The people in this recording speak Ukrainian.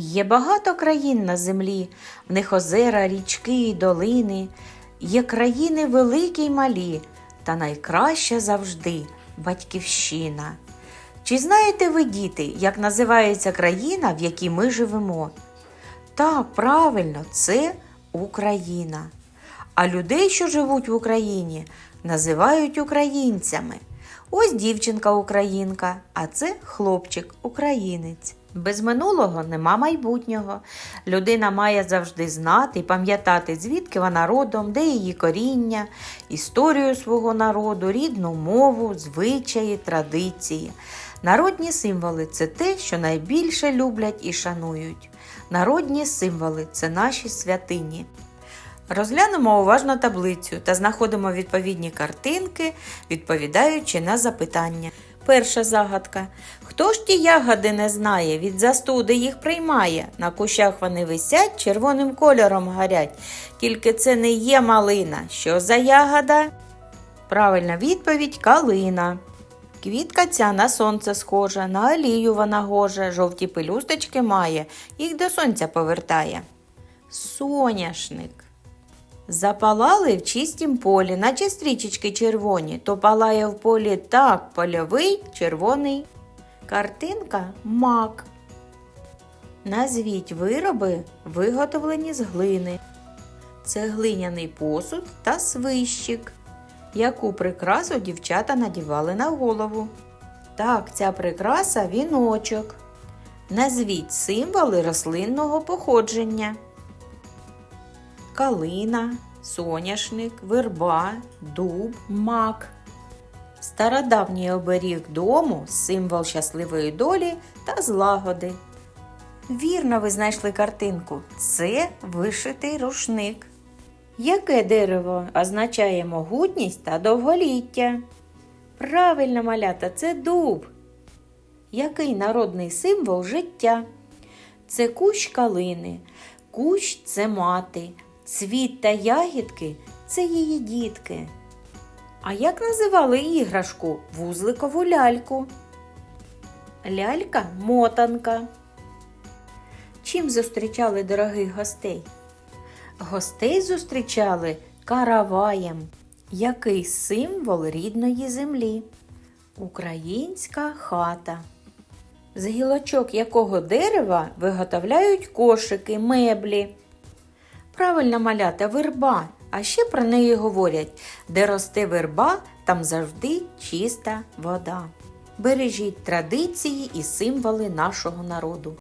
Є багато країн на землі, в них озера, річки долини. Є країни великі й малі, та найкраща завжди батьківщина. Чи знаєте ви, діти, як називається країна, в якій ми живемо? Так, правильно, це Україна. А людей, що живуть в Україні, називають українцями. Ось дівчинка українка, а це хлопчик українець. Без минулого нема майбутнього. Людина має завжди знати і пам'ятати, звідки вона родом, де її коріння, історію свого народу, рідну мову, звичаї, традиції. Народні символи це те, що найбільше люблять і шанують. Народні символи це наші святині. Розглянемо уважно таблицю та знаходимо відповідні картинки, відповідаючи на запитання. Перша загадка. Хто ж ті ягоди не знає, від застуди їх приймає? На кущах вони висять, червоним кольором горять. Тільки це не є малина. Що за ягода? Правильна відповідь калина. Квітка ця на сонце схожа, на олію вона гоже, жовті пелюсточки має, їх до сонця повертає. Соняшник. Запалали в чистім полі, наче стрічечки червоні, то палає в полі так польовий червоний. Картинка мак. Назвіть вироби, виготовлені з глини. Це глиняний посуд та свищик, яку прикрасу дівчата надівали на голову. Так, ця прикраса віночок. Назвіть символи рослинного походження калина, соняшник, верба, дуб, мак. Стародавній оберіг дому символ щасливої долі та злагоди. Вірно, ви знайшли картинку. Це вишитий рушник. Яке дерево означає могутність та довголіття? Правильно, малята, це дуб. Який народний символ життя? Це кущ калини, кущ це мати, цвіт та ягідки це її дітки. А як називали іграшку вузликову ляльку? Лялька мотанка. Чим зустрічали дорогих гостей? Гостей зустрічали караваєм, який символ рідної землі. Українська хата. З гілочок якого дерева виготовляють кошики, меблі. Правильно малята верба. А ще про неї говорять: де росте верба, там завжди чиста вода. Бережіть традиції і символи нашого народу.